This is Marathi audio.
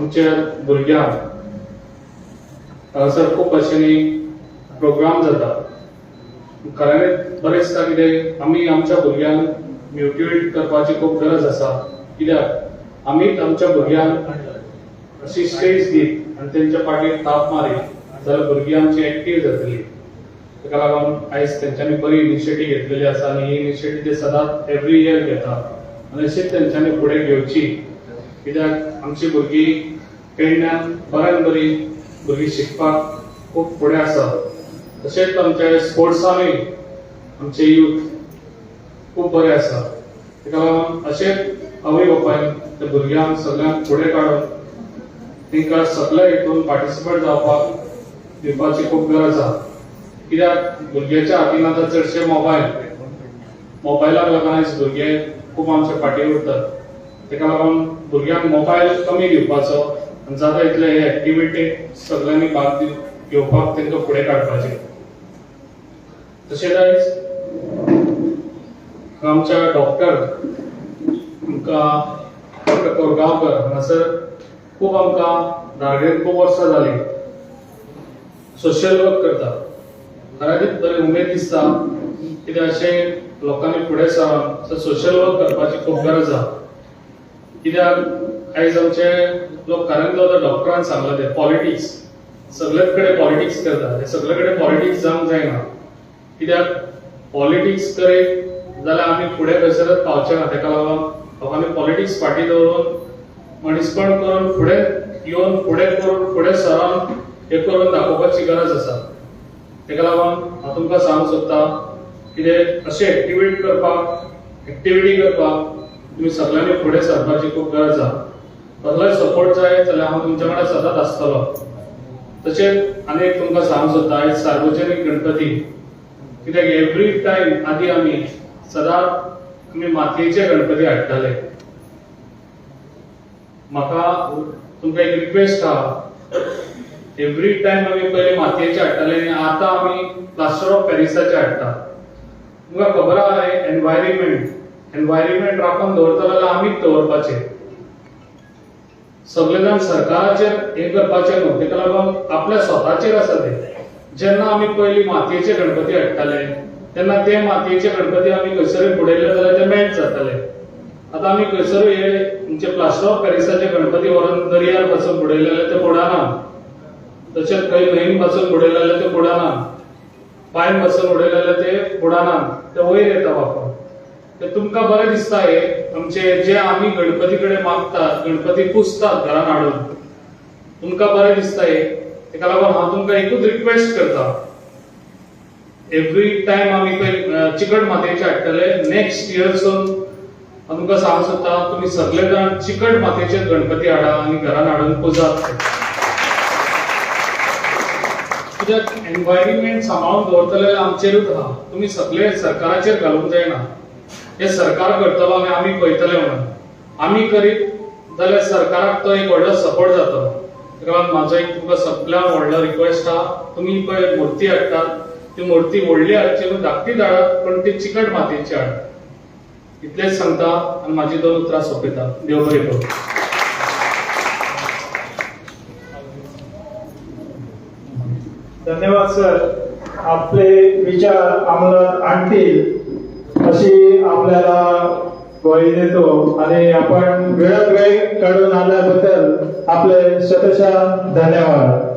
आमच्या भुरग्यांक हांगासर खूब भाशेनी प्रोग्राम जाता खऱ्यांनीच बरें दिसता कितें आमी आमच्या भुरग्यांक मोटिवेट करपाची खूब गरज आसा. कित्याक? आमीच आमच्या भुरग्यांक अशी स्टेज दीत आनी तेंच्या फाटीर ताप मारी जाल्यार भुरगीं आमची एक्टीव जातली ताका लागून आयज तेंच्यांनी बरी इनिशिएटीव घेतलेली आसा आनी ही इनिशिएटीव ते सदांच एवरी इयर घेता आनी अशीच तेंच्यांनी फुडें घेवची. कित्याक आमची भुरगीं पेडण्यान बऱ्यान बरी भुरगीं शिकपाक खूब फुडें आसा तशेंच आमच्या स्पोर्ट्सानूय आमचे यूथ खूब बरे आसा तेका लागून अशेंच आवय बापायन त्या भुरग्यांक सगळ्यांक फुडें काडून तांकां सगळ्या हितून पार्टिसिपेट जावपाक दिवपाची खूब गरज आसा कित्याक भुरग्याच्या हातीन आतां चडशे मोबायल मोबायलाक लागून आयज भुरगे खूब आमचे फाटीं उरतात तेका लागून भुरग्यांक मोबायल कमी दिवपाचो आनी जाता तितले हे एक्टिविटी सगळ्यांनी भाग घेवपाक तांकां फुडें काडपाचें तशेंच आयज आमच्या डॉक्टर आमकां डॉक्टर कोरगांवकर हांगासर खूब आमकां धारगेन खूब वर्सां जालीं. सोशियल वर्क करता. खऱ्यांनीच बरी उमेद दिसता. कितें अशें लोकांनी फुडें सरून सोशियल वर्क करपाची खूब गरज आहा कित्याक आयज आमचे लोक खऱ्यांत तो डॉक्टरान सांगला ते पॉलिटिक्स सगळे कडेन पॉलिटिक्स करता हे सगळे कडेन पॉलिटिक्स जावंक जायना कित्याक पॉलिटिक्स करीत जाल्यार आमी फुडें खंयसरच पावचे ना ताका लागून लोकांनी पॉलिटिक्स फाटीं दवरून मनीसपण करून फुडें येवन फुडें करून फुडें सरावन हे करून दाखोवपाची गरज आसा ताका लागून हांव तुमकां सांगूंक सोदता कितें अशें एक्टिवेट करपाक एक्टिविटी करपाक तुमी सगळ्यांनी फुडें सरपाची खूब गरज आसा कसलोय सपोर्ट जाय जाल्यार हांव तुमच्या वांगडा सदांच आसतलो तशेंच आनी एक तुमकां सांग सोदता आयज सार्वजनीक गणपती. कित्याक एवरी टायम आदी आमी सदांच आमी मातयेचे गणपती हाडटाले म्हाका तुमकां एक रिक्वेस्ट आहा एवरी टायम आमी पयलीं मातयेचे हाडटाले आनी आतां आमी प्लास्टर ऑफ पॅरिसाचे हाडटा तुमकां खबर आहा एनवायरमेंट एनवायरमेंट राखून दवरतलो जाल्यार आमीच दवरपाचे सगळे जाण सरकाराचेर हे करपाचे न्हू ताका लागून आपल्या स्वताचेर आसा ते जेन्ना आमी पयलीं मातयेचे गणपती हाडटाले तेन्ना ते मातयेचे गणपती आमी खंयसरूय बुडयले जाल्यार ते मेल्ट जाताले. आतां आमी खंयसरूय हे म्हणजे प्लास्टर ऑफ पॅरिसाचे गणपती व्हरून दर्यारपासून बुडयले जाल्यार ते बुडाना तशेंच खंय न्हंयेन पासून बुडयले जाल्यार ते बुडाना पांयपासून उडयले जाल्यार ते बुडाना ते वयर येता वापर ते तुमकां बरें दिसता हे आमचे जे आमी गणपती कडेन मागतात गणपती पुजतात घरान हाडून तुमकां बरें दिसता हे तेका लागून हांव तुमकां एकूच रिक्वेस्ट करता. एवरी टायम आमी पळय चिकट मातयेचे हाडटले नेक्स्ट इयरसून हांव तुमकां सांगूंक सोदता तुमी सगळे जाण चिकट मातयेचे गणपती हाडा आनी घरान हाडून पुजात कित्याक एनवायरमेंट सांबाळून दवरतले जाल्यार आमचेरूच आहा तुमी सगळे सरकाराचेर घालूंक जायना. हे सरकार करतलो आनी आमी पळयतले म्हणून. आमी करीत जाल्यार सरकाराक तो एक व्हडलो सपोर्ट जातलो ताका लागून म्हाजो एक तुमकां सगळ्यांक व्हडलो रिक्वेस्ट आहा तुमी पळय मुर्ती हाडटात ती मुर्ती व्हडली हाडची न्हू धाकटी धाडात पण ती चिकट मातयेची हाड. इतलेंच सांगता आनी म्हाजी दोन उतरां सोंपयता देव बरें करूं. धन्यवाद सर. आपले विचार आम्हाला आणतील. अशी आपल्याला वही देतो. आणि आपण वेळात वेळ काढून आल्याबद्दल आपले शतशः धन्यवाद.